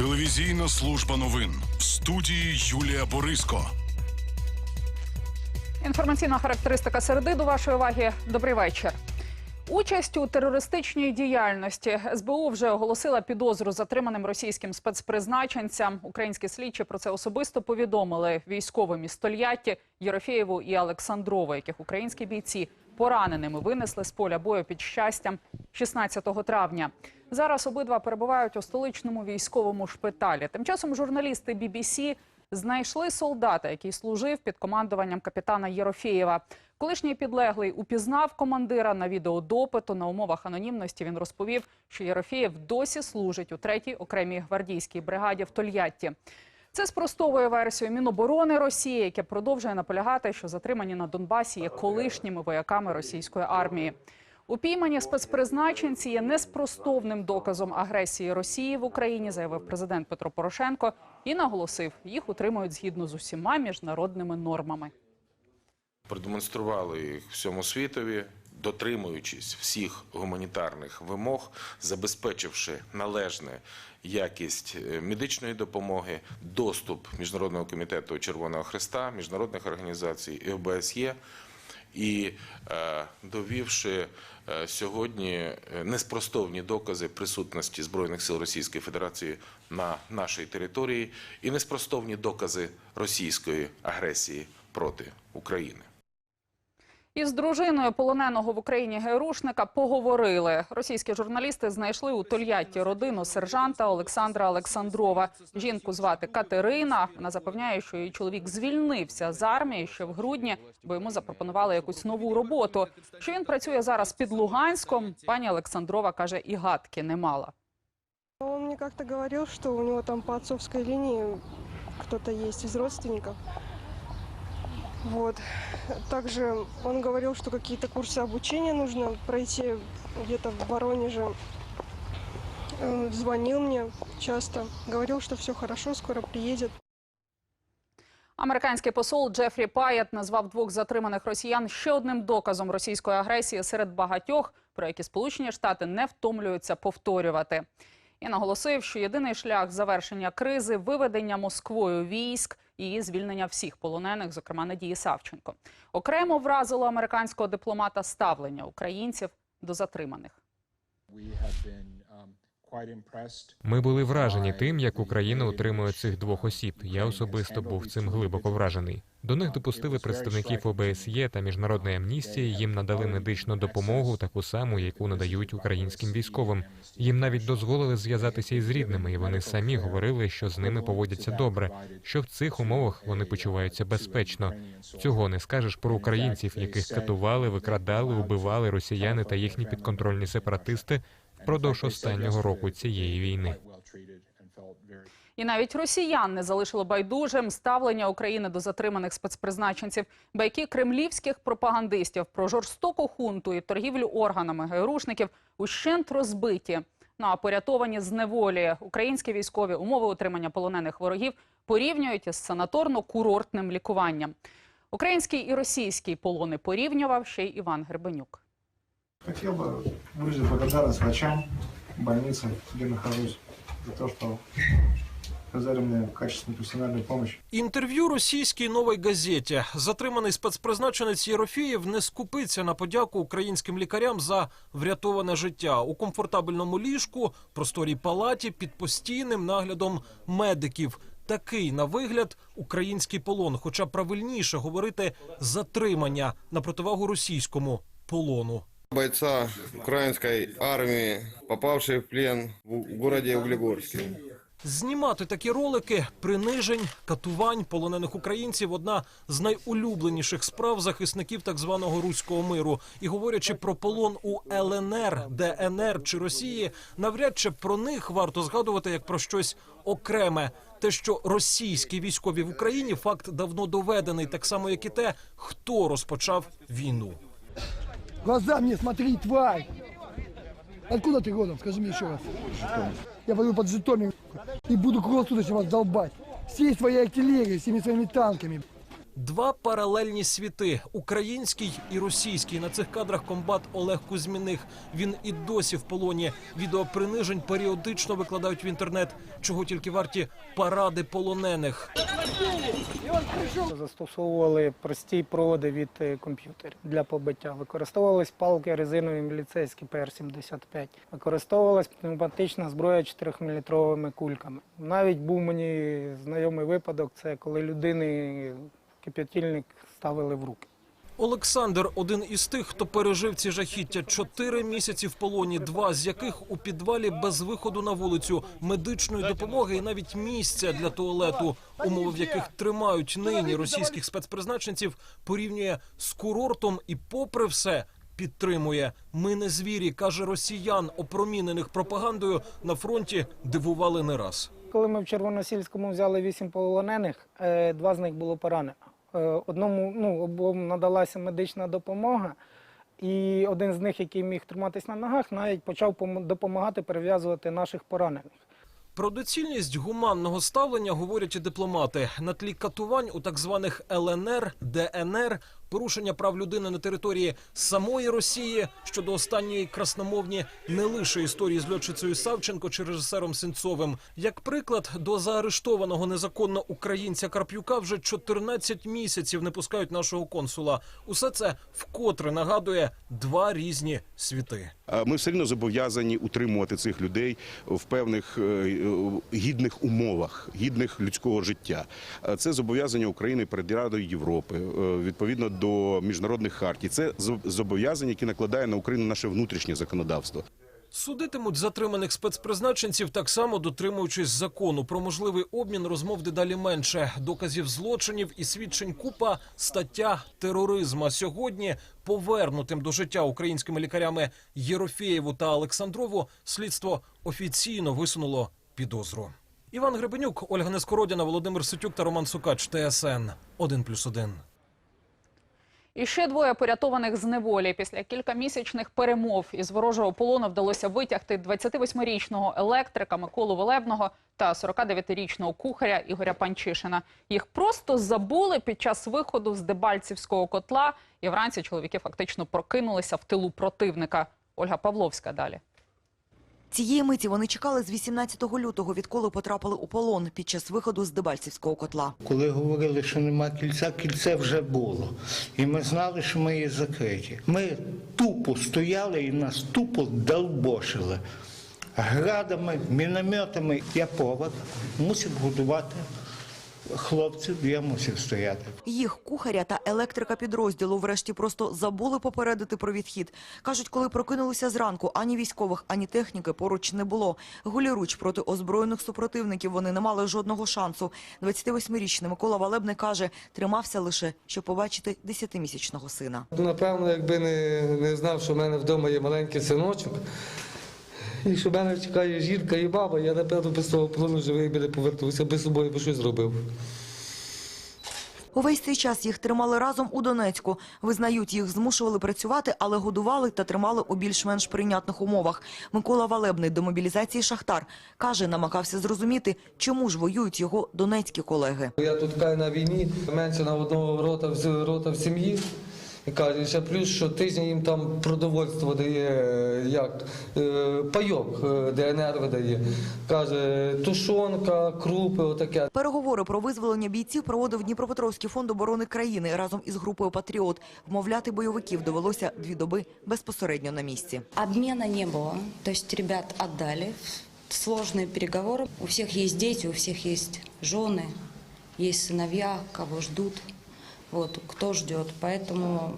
Телевізійна служба новин в студії Юлія Бориско. Інформаційна характеристика середи до вашої уваги. Добрий вечір. Участь у терористичній діяльності СБУ вже оголосила підозру затриманим російським спецпризначенцям. Українські слідчі про це особисто повідомили військовим із Тольятті, Єрофєєву і Олександрову, яких українські бійці пораненими винесли з поля бою під щастям 16 травня. Зараз обидва перебувають у столичному військовому шпиталі. Тим часом журналісти BBC знайшли солдата, який служив під командуванням капітана Єрофєєва. Колишній підлеглий упізнав командира на відеодопиту. На умовах анонімності він розповів, що Єрофєєв досі служить у 3-й окремій гвардійській бригаді в Тольятті. Це спростовує версію Міноборони Росії, яке продовжує наполягати, що затримані на Донбасі є колишніми вояками російської армії. Упіймані спецпризначенці є неспростовним доказом агресії Росії в Україні, заявив президент Петро Порошенко і наголосив, їх утримують згідно з усіма міжнародними нормами. продемонстрували їх всьому світові, дотримуючись всіх гуманітарних вимог, забезпечивши належну якість е, медичної допомоги, доступ Міжнародного комітету Червоного Христа, міжнародних організацій і ОБСЄ. І е, довівши е, сьогодні неспростовні докази присутності збройних сил Російської Федерації на нашій території і неспростовні докази російської агресії проти України. Із дружиною полоненого в Україні ГРУшника поговорили. Російські журналісти знайшли у Тольятті родину сержанта Олександра Олександрова. Жінку звати Катерина. Вона запевняє, що її чоловік звільнився з армії ще в грудні, бо йому запропонували якусь нову роботу. Що він працює зараз під Луганськом, пані Олександрова каже, і гадки не мала. Он мне как-то говорил, у него там по отцовской линии кто-то есть из. Вот. Также он говорил, что какие-то курсы обучения нужно пройти где-то в Воронеже. Э, Звонил мне часто, говорил, что все хорошо, скоро приедет. Американський посол Джефрі Паєт назвав двох затриманих росіян ще одним доказом російської агресії серед багатьох, про які Сполучені Штати не втомлюються повторювати. І наголосив, що єдиний шлях завершення кризи виведення Москвою військ і звільнення всіх полонених, зокрема Надії Савченко. Окремо вразило американського дипломата ставлення українців до затриманих. Ми були вражені тим, як Україна утримує цих двох осіб. Я особисто був цим глибоко вражений. До них допустили представників ОБСЄ та міжнародної амністії. Їм надали медичну допомогу, таку саму, яку надають українським військовим. Їм навіть дозволили зв'язатися із рідними, і вони самі говорили, що з ними поводяться добре. Що в цих умовах вони почуваються безпечно. Цього не скажеш про українців, яких катували, викрадали, убивали росіяни та їхні підконтрольні сепаратисти впродовж останнього року цієї війни. І навіть росіян не залишило байдужим ставлення України до затриманих спецпризначенців. Байки кремлівських пропагандистів про жорстоку хунту і торгівлю органами ГРУшників ущент розбиті. Ну а порятовані з неволі українські військові умови утримання полонених ворогів порівнюють із санаторно-курортним лікуванням. Український і російський полони порівнював ще й Іван Гребенюк. Хотел бы выразить благодарность врачам больницы, где нахожусь, за то, что оказали мне качественную профессиональную помощь. Інтерв'ю російській новій газеті. Затриманий спецпризначенець Єрофєєв не скупиться на подяку українським лікарям за врятоване життя у комфортабельному ліжку, просторій палаті під постійним наглядом медиків. Такий на вигляд український полон, хоча правильніше говорити затримання на противагу російському полону. бойца украинской армии, попавший в плен в городе Углегорске. Знімати такі ролики принижень, катувань полонених українців одна з найулюбленіших справ захисників так званого руського миру. І говорячи про полон у ЛНР, ДНР чи Росії, навряд чи про них варто згадувати як про щось окреме. Те, що російські військові в Україні факт давно доведений, так само як і те, хто розпочав війну. Глаза мне смотри, тварь! Откуда ты родом? Скажи мне еще раз. Я пойду под Житомир и буду круглосуточно вас долбать. Всей своей артиллерией, всеми своими танками. Два паралельні світи український і російський. На цих кадрах комбат Олег Кузьміних. Він і досі в полоні. Відео принижень періодично викладають в інтернет. Чого тільки варті паради полонених. Застосовували прості проводи від е, комп'ютерів для побиття. Використовувались палки резинові міліцейські ПР-75. Використовувалась пневматична зброя 4-мм кульками. Навіть був мені знайомий випадок, це коли людини кип'ятильник ставили в руки. Олександр один із тих, хто пережив ці жахіття. Чотири місяці в полоні, два з яких у підвалі без виходу на вулицю, медичної допомоги і навіть місця для туалету, умови в яких тримають нині російських спецпризначенців, порівнює з курортом і, попри все, підтримує. Ми не звірі, каже росіян, опромінених пропагандою на фронті дивували не раз. Коли ми в Червоносільському взяли вісім полонених, е, два з них було поранено. Е, Одному ну, обом надалася медична допомога, і один з них, який міг триматись на ногах, навіть почав допомагати перев'язувати наших поранених. Про доцільність гуманного ставлення говорять і дипломати. На тлі катувань у так званих ЛНР, ДНР, порушення прав людини на території самої Росії щодо останньої красномовні не лише історії з льотчицею Савченко чи режисером Сенцовим. Як приклад, до заарештованого незаконно українця Карп'юка вже 14 місяців не пускають нашого консула. Усе це вкотре нагадує два різні світи. Ми все одно зобов'язані утримувати цих людей в певних е, е, гідних умовах, гідних людського життя. Це зобов'язання України перед Радою Європи е, відповідно до міжнародних хартій. Це зо- зобов'язання, які накладає на Україну наше внутрішнє законодавство. Судитимуть затриманих спецпризначенців так само дотримуючись закону. Про можливий обмін розмов дедалі менше. Доказів злочинів і свідчень купа стаття тероризму. Сьогодні повернутим до життя українськими лікарями Єрофєєву та Олександрову слідство офіційно висунуло підозру. Іван Гребенюк, Ольга Нескородіна, Володимир Сутюк та Роман Сукач. ТСН 1+,1. І ще двоє порятованих з неволі. Після кількамісячних перемов із ворожого полону вдалося витягти 28-річного електрика Миколу Велебного та 49-річного кухаря Ігоря Панчишина. Їх просто забули під час виходу з Дебальцівського котла. І вранці чоловіки фактично прокинулися в тилу противника. Ольга Павловська далі. Цієї миті вони чекали з 18 лютого, відколи потрапили у полон під час виходу з Дебальцівського котла. Коли говорили, що нема кільця, кільце вже було. І ми знали, що ми є закриті. Ми тупо стояли і нас тупо долбошили. Градами, мінометами. Я повар, мусив годувати хлопців, я мусив стояти. Їх кухаря та електрика підрозділу врешті просто забули попередити про відхід. Кажуть, коли прокинулися зранку, ані військових, ані техніки поруч не було. Голіруч проти озброєних супротивників вони не мали жодного шансу. 28-річний Микола Валебний каже, тримався лише, щоб побачити 10-місячного сина. Напевно, якби не, не знав, що в мене вдома є маленький синочок, і що мене чекає жінка і баба, я напевно без того полону живий би не повернувся, би з собою би щось зробив. Увесь цей час їх тримали разом у Донецьку. Визнають, їх змушували працювати, але годували та тримали у більш-менш прийнятних умовах. Микола Валебний до мобілізації Шахтар каже, намагався зрозуміти, чому ж воюють його донецькі колеги. Я тут кай на війні, менше на одного рота в, рота в сім'ї. І каже, ще плюс, що тиждень їм там продовольство дає, е, як е, пайок е, ДНР видає. Каже, тушонка, крупи, отаке. Переговори про визволення бійців проводив Дніпропетровський фонд оборони країни разом із групою «Патріот». Вмовляти бойовиків довелося дві доби безпосередньо на місці. Обмена не было. То есть ребят отдали. Сложные переговоры. У всех есть дети, у всех есть жены, есть сыновья, кого ждут. Вот, кто ждет. Поэтому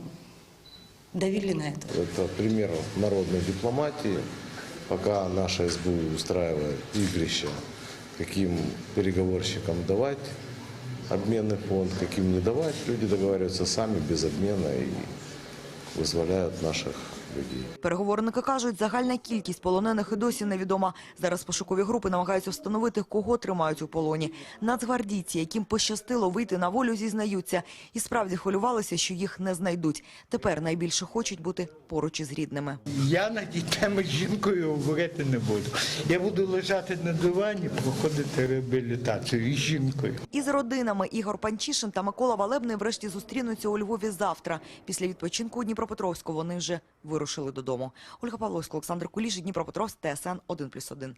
давили на это. Это пример народной дипломатии. Пока наша СБУ устраивает игрище, каким переговорщикам давать обменный фонд, каким не давать, люди договариваются сами без обмена и вызволяют наших людей. Переговорники кажуть, загальна кількість полонених і досі невідома. Зараз пошукові групи намагаються встановити, кого тримають у полоні. Нацгвардійці, яким пощастило вийти на волю, зізнаються. І справді хвилювалися, що їх не знайдуть. Тепер найбільше хочуть бути поруч із рідними. Я на дітей з жінкою говорити не буду. Я буду лежати на дивані, проходити реабілітацію із жінкою. Із родинами Ігор Панчишин та Микола Валебний врешті зустрінуться у Львові завтра. Після відпочинку у Дніпропетровську вони вже вирушили додому. Ольга Павловська, Олександр Куліш, Дніпропетровськ, ТСН 1+,1.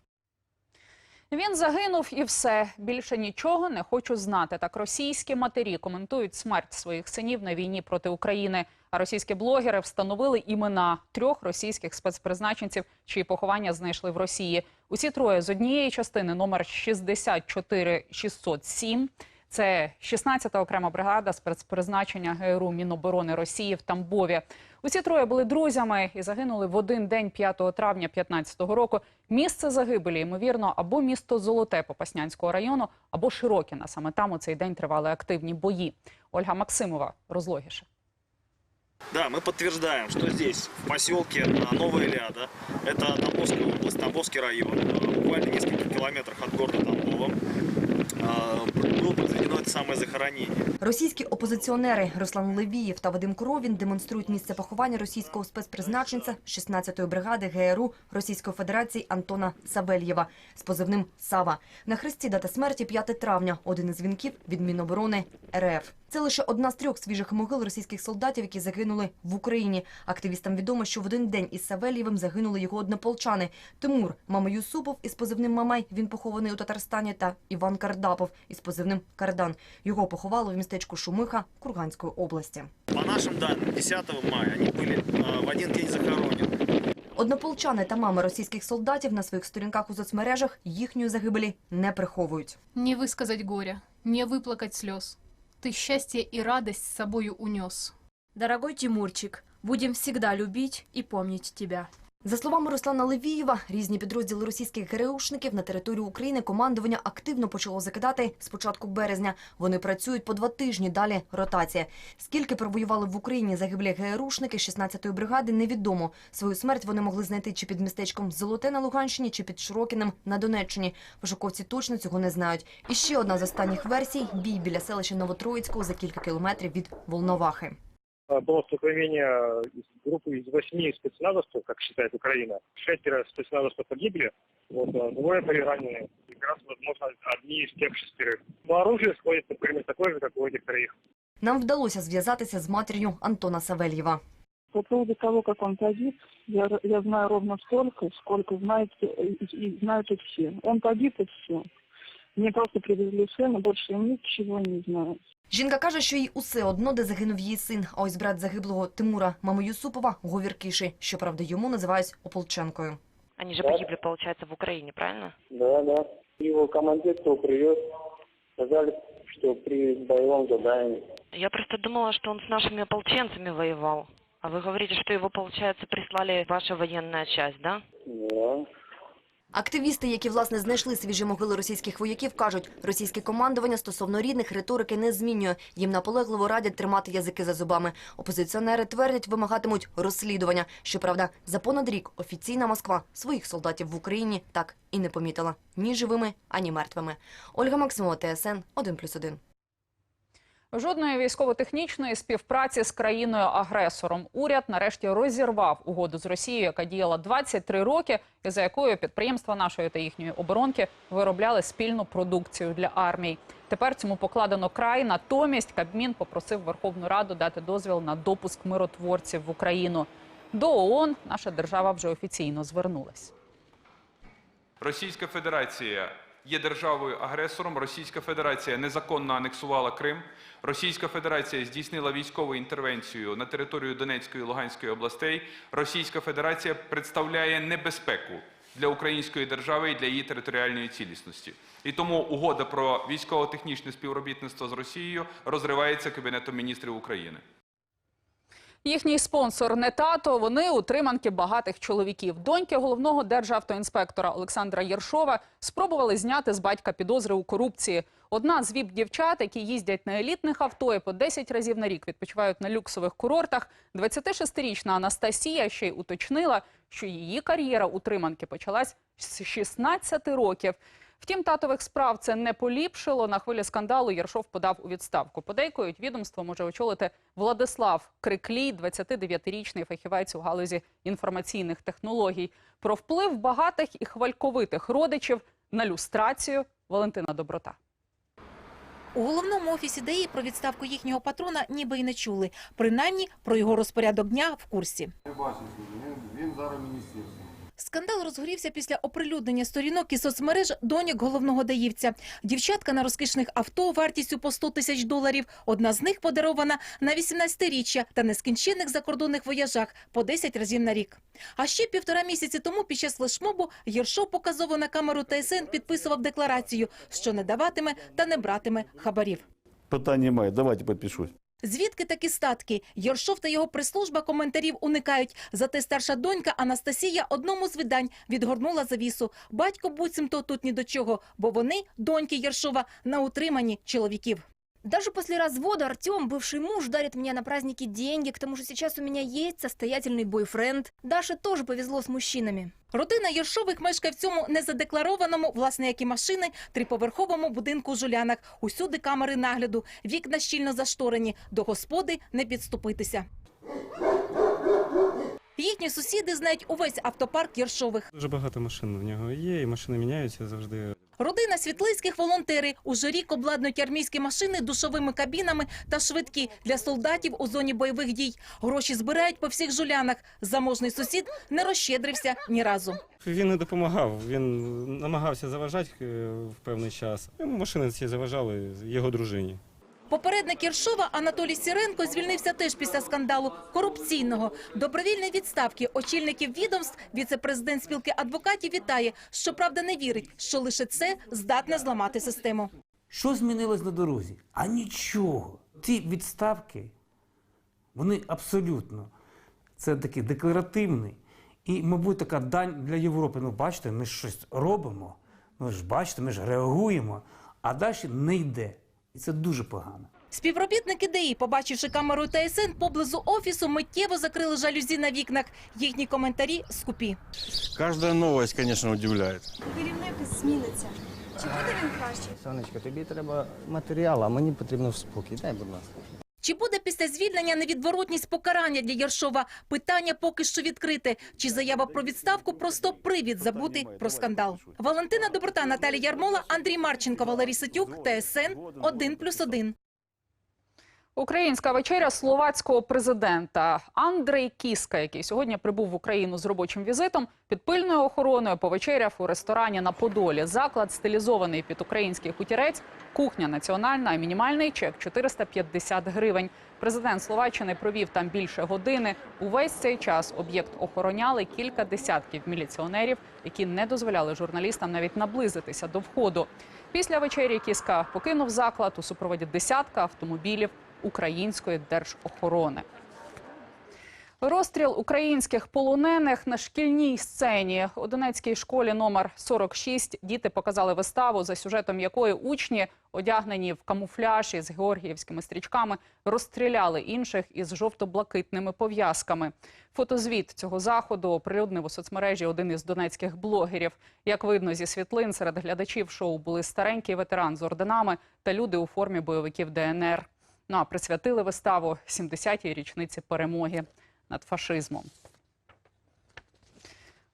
Він загинув і все. Більше нічого не хочу знати. Так російські матері коментують смерть своїх синів на війні проти України. А російські блогери встановили імена трьох російських спецпризначенців, чиї поховання знайшли в Росії. Усі троє з однієї частини номер 64607. Це 16-та окрема бригада спецпризначення ГРУ Міноборони Росії в Тамбові. Усі троє були друзями і загинули в один день 5 травня 2015 року. Місце загибелі, ймовірно, або місто Золоте Попаснянського району, або Широкіна. Саме там у цей день тривали активні бої. Ольга Максимова розлогіше. Да, мы подтверждаем, что здесь, в поселке Новая Ляда, это Тамбовская область, Тамбовский район, буквально в нескольких километрах от города Тамбова, а, это самое захоронение. Російські опозиціонери Руслан Левієв та Вадим Коровін демонструють місце поховання російського спецпризначенця 16-ї бригади ГРУ Російської Федерації Антона Савельєва з позивним Сава. На хресті дата смерті 5 травня. Один із дзвінків від Міноборони РФ. Це лише одна з трьох свіжих могил російських солдатів, які загинули в Україні. Активістам відомо, що в один день із Савельєвим загинули його однополчани. Тимур Мама Юсупов із позивним Мамай. Він похований у Татарстані та Іван Кардапов із позивним Кардан. Його поховали в містечку Шумиха Курганської області. По нашим данным, 10 мая они были а, в один день захоронены. Однополчани та мами російських солдатів на своїх сторінках у соцмережах їхньої загибелі не приховують. Не высказать горя, не выплакать слез. Ты счастье и радость с собою унес. Дорогой Тимурчик, будем всегда любить и помнить тебя. За словами Руслана Левієва, різні підрозділи російських ГРУшників на територію України командування активно почало закидати з початку березня. Вони працюють по два тижні, далі ротація. Скільки провоювали в Україні загиблі ГРУшники 16-ї бригади, невідомо. Свою смерть вони могли знайти чи під містечком Золоте на Луганщині, чи під Широкіним на Донеччині. Пошуковці точно цього не знають. І ще одна з останніх версій – бій біля селища Новотроїцького за кілька кілометрів від Волновахи было столкновение из группы из восьми спецназовцев, как считает Украина. Шестеро спецназовцев погибли, вот, а двое были ранены. И как раз, возможно, одни из тех шестерых. По оружию сходится примерно такое же, как у этих троих. Нам вдалося зв'язатися з матір'ю Антона Савельєва. По поводу того, как он погиб, я, я знаю ровно столько, сколько знают, и, и знают и все. Он погиб и все. Мне просто привезли сына, больше я ничего не знаю. Жінка каже, що їй усе одно, де загинув її син. А ось брат загиблого Тимура, маму Юсупова, говіркіший. Щоправда, йому називають Ополченкою. Они же погибли, получается, в Украине, правильно? Да, да. Его командир, кто привез, сказали, что при боевом задании. Я просто думала, что он с нашими ополченцами воевал. А вы говорите, что его, получается, прислали ваша военная часть, да? Да. Активісти, які власне знайшли свіжі могили російських вояків, кажуть, російське командування стосовно рідних риторики не змінює. Їм наполегливо радять тримати язики за зубами. Опозиціонери твердять, вимагатимуть розслідування. Щоправда, за понад рік офіційна Москва своїх солдатів в Україні так і не помітила ні живими, ані мертвими. Ольга Максимова, ТСН 1+,1. Жодної військово-технічної співпраці з країною-агресором. Уряд нарешті розірвав угоду з Росією, яка діяла 23 роки, і за якою підприємства нашої та їхньої оборонки виробляли спільну продукцію для армій. Тепер цьому покладено край. Натомість Кабмін попросив Верховну Раду дати дозвіл на допуск миротворців в Україну. До ООН наша держава вже офіційно звернулась. Російська Федерація є державою-агресором. Російська Федерація незаконно анексувала Крим. Російська Федерація здійснила військову інтервенцію на територію Донецької і Луганської областей. Російська Федерація представляє небезпеку для української держави і для її територіальної цілісності. І тому угода про військово-технічне співробітництво з Росією розривається Кабінетом міністрів України. Їхній спонсор не тато, вони утриманки багатих чоловіків. Доньки головного державтоінспектора Олександра Єршова спробували зняти з батька підозри у корупції. Одна з віп-дівчат, які їздять на елітних авто і по 10 разів на рік відпочивають на люксових курортах, 26-річна Анастасія ще й уточнила, що її кар'єра утриманки почалась з 16 років. Втім, татових справ це не поліпшило. На хвилі скандалу Єршов подав у відставку. Подейкують, відомство може очолити Владислав Криклій, 29-річний фахівець у галузі інформаційних технологій. Про вплив багатих і хвальковитих родичів на люстрацію Валентина Доброта. У головному офісі ДАІ про відставку їхнього патрона ніби й не чули. Принаймні про його розпорядок дня в курсі. Він зараз міністерство. Скандал розгорівся після оприлюднення сторінок і соцмереж доньок головного даївця. Дівчатка на розкішних авто вартістю по 100 тисяч доларів. Одна з них подарована на 18-річчя та нескінченних закордонних вояжах по 10 разів на рік. А ще півтора місяці тому під час флешмобу Єршов показово на камеру ТСН підписував декларацію, що не даватиме та не братиме хабарів. Питань немає, давайте підпишусь. Звідки такі статки? Єршов та його прес-служба коментарів уникають. Зате старша донька Анастасія одному з видань відгорнула завісу. Батько буцімто тут ні до чого, бо вони, доньки Єршова, на утриманні чоловіків. Даже после развода Артем, бывший муж, дарит мне на праздники деньги, к тому же сейчас у меня есть состоятельный бойфренд. Даше тоже повезло с мужчинами. Родина Єршових мешкає в цьому незадекларованому, власне, як і машини, триповерховому будинку у Жулянах. Усюди камери нагляду, вікна щільно зашторені, до господи не підступитися. Їхні сусіди знають увесь автопарк Єршових. Дуже багато машин в нього є, і машини міняються завжди. Родина світлицьких волонтери уже рік обладнують армійські машини душовими кабінами та швидкі для солдатів у зоні бойових дій. Гроші збирають по всіх жулянах. Заможний сусід не розщедрився ні разу. Він не допомагав. Він намагався заважати е, в певний час. Машини ці заважали його дружині. Попередник Єршова Анатолій Сіренко звільнився теж після скандалу корупційного. Добровільної відставки очільників відомств віце-президент спілки адвокатів вітає. Щоправда, не вірить, що лише це здатне зламати систему. Що змінилось на дорозі? А нічого. Ці відставки, вони абсолютно це такий декларативний і, мабуть, така дань для Європи. Ну, бачите, ми щось робимо. Ну ж бачите, ми ж реагуємо, а далі не йде. І це дуже погано. Співробітники ДІ, побачивши камеру ТСН поблизу офісу, миттєво закрили жалюзі на вікнах. Їхні коментарі скупі. Кожна новость, звісно, удивляє. Керівник зміниться. Чи буде він краще? Сонечко, тобі треба матеріал, а мені потрібно спокій. Дай, будь ласка. Чи буде після звільнення невідворотність покарання для Яршова? Питання поки що відкрите. Чи заява про відставку просто привід забути про скандал? Валентина Доброта, Наталія Ярмола, Андрій Марченко, Валерій Ситюк, ТСН 1+,1. Українська вечеря словацького президента Андрей Кіска, який сьогодні прибув в Україну з робочим візитом, під пильною охороною повечеряв у ресторані на Подолі. Заклад стилізований під український хутірець, кухня національна, а мінімальний чек 450 гривень. Президент Словаччини провів там більше години. Увесь цей час об'єкт охороняли кілька десятків міліціонерів, які не дозволяли журналістам навіть наблизитися до входу. Після вечері Кіска покинув заклад у супроводі десятка автомобілів української держохорони. Розстріл українських полонених на шкільній сцені у Донецькій школі номер 46 діти показали виставу, за сюжетом якої учні, одягнені в камуфляж із георгіївськими стрічками, розстріляли інших із жовто-блакитними пов'язками. Фотозвіт цього заходу оприлюднив у соцмережі один із донецьких блогерів. Як видно зі світлин, серед глядачів шоу були старенький ветеран з орденами та люди у формі бойовиків ДНР. Ну а присвятили виставу 70-й річниці перемоги над фашизмом.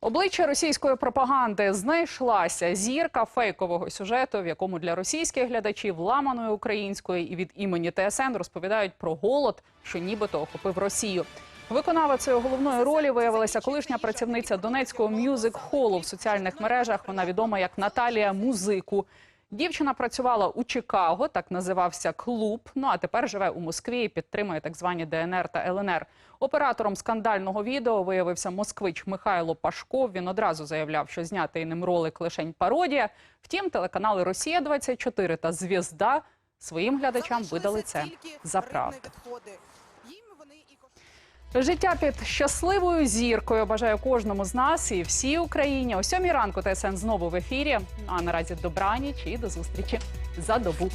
Обличчя російської пропаганди знайшлася зірка фейкового сюжету, в якому для російських глядачів ламаної української і від імені ТСН розповідають про голод, що нібито охопив Росію. Виконавицею головної ролі виявилася колишня працівниця Донецького мюзик-холу в соціальних мережах. Вона відома як Наталія Музику. Дівчина працювала у Чикаго, так називався клуб. Ну а тепер живе у Москві і підтримує так звані ДНР та ЛНР. Оператором скандального відео виявився москвич Михайло Пашков. Він одразу заявляв, що знятий ним ролик лишень пародія. Втім, телеканали Росія 24 та Звізда своїм глядачам видали це за правду. Життя під щасливою зіркою бажаю кожному з нас і всій Україні. О сьомій ранку ТСН знову в ефірі. А наразі добраніч і до зустрічі за добу.